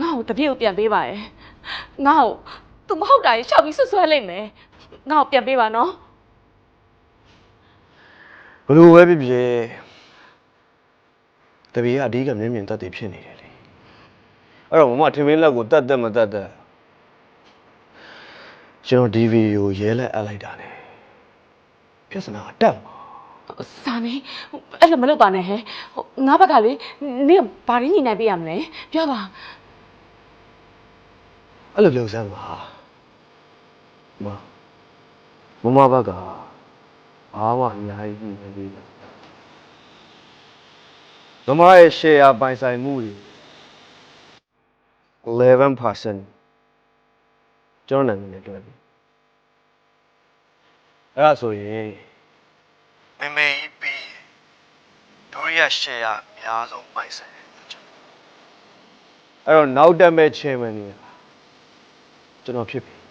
ငါ့ကိုတပြည့်ကိုပြန်ပေးပါရဲ့ငါ့ကို तू မဟုတ်တာကြီးရှောက်ပြီးဆွဆွဲလိုက်မယ်ငါ့ကိုပြန်ပေးပါနော်ဘယ်လိုပဲဖြစ်ဖြစ်တပည့်ကအဓိကမျက်မြင်တတ်တယ်ဖြစ်နေတယ်လေအဲ့တော့မမထင်မင်းလက်ကိုတတ်တတ်မတတ်တတ်ကျွန်တော်ဒီဗီဒီယိုရဲလက်အပ်လိုက်တာ ਨੇ ပြဿနာကတက်မှာစာနေအဲ့လိုမလုပ်ပါနဲ့ဟဲ့ဟိုငါဘက်ကလေနင်ကဘာရင်းညင်နိုင်ပေးရမလဲပြောပါ အဲ့လိုလုပ်စမ်းပါမမမဘက်ကဘာမှအများကြီးမပြီးဘူးမမရဲ့ share ပိုင်ဆိုင်မှုတွေ11%ကျွန်တော်နာမည်နဲ့တွဲပြီအဲ့ဒါဆိုရင်မမေကြီးပြီးဒိုရီယာ share အများဆုံးပိုင်ဆိုင်တယ်အဲ့တော့နောက်တက်မဲ့ chairman ကြီး ကျွန်တော်ဖြစ်ပြီ